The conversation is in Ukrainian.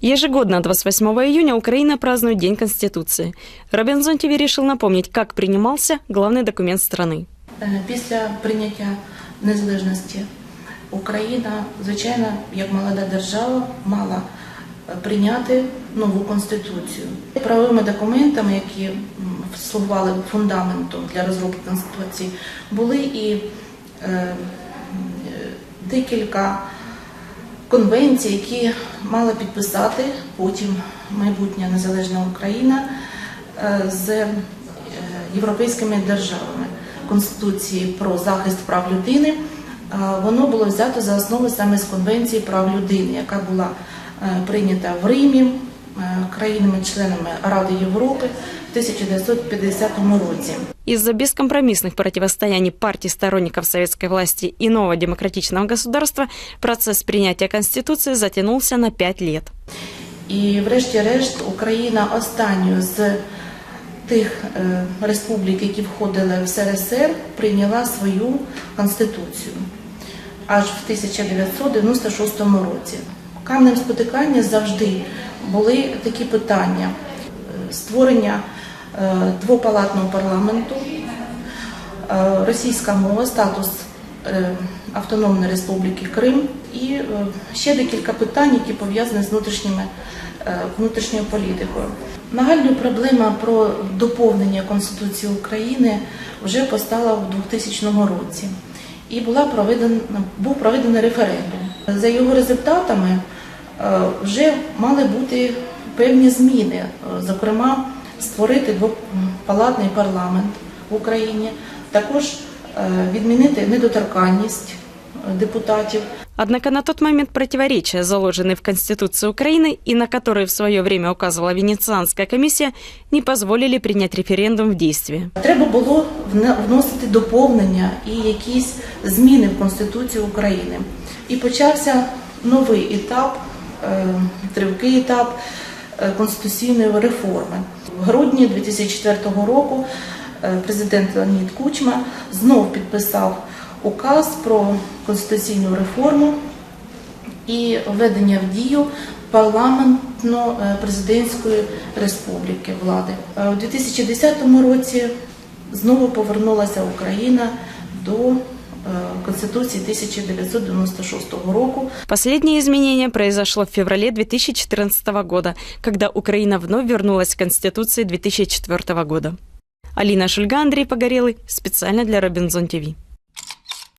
Ежегодно 28 июня Украина празднует День Конституции. Робинзон ТВ решил напомнить, как принимался главный документ страны. Е, Після прийняття незалежності Україна, звичайно, як молода держава, мала е, прийняти нову конституцію. Правовими документами, які слугували фундаментом для розробки конституції, були і е, е, декілька конвенцій, які мала підписати потім майбутня незалежна Україна е, з е, європейськими державами. Конституції про захист прав людини. е, Воно було взято за основу саме з Конвенції прав людини, яка була прийнята в Римі країнами-членами Ради Європи в 1950 році. Из-за бескомпромиссных противостояний партий сторонников советской власти и нового демократичного государства процесс принятия Конституции затянулся на пять лет. І, врешті-решт, Україна останньою з тих е, республік, які входили в СРСР, прийняла свою конституцію аж в 1996 році. Камнем спотикання завжди були такі питання: створення е, двопалатного парламенту, е, російська мова, статус е, Автономної Республіки Крим і ще декілька питань, які пов'язані з внутрішніми, внутрішньою політикою. Нагальною проблема про доповнення Конституції України вже постала у 2000 році. І була проведена, був проведений референдум. За його результатами вже мали бути певні зміни, е, зокрема, створити двопалатний парламент в Україні, також е, відмінити недоторканність е, депутатів. Однако на тот момент противоречия, заложенные в Конституции Украины и на которые в свое время указывала Венецианская комиссия, не позволили принять референдум в действие. Треба було вне- вносити доповнення і якісь зміни в Конституцію України. І почався новий етап, е, тривкий етап е, конституційної реформи. В грудні 2004 року е, президент Леонід Кучма знов підписав указ про конституційну реформу і введення в дію парламентно-президентської республіки влади. Е, У 2010 році знову повернулася Україна до е, Конституції 1996 року. Последнее изменение произошло в феврале 2014 года, когда Украина вновь вернулась к Конституции 2004 года. Алина Шульга, Андрей Погорелый. Специально для Робинзон ТВ.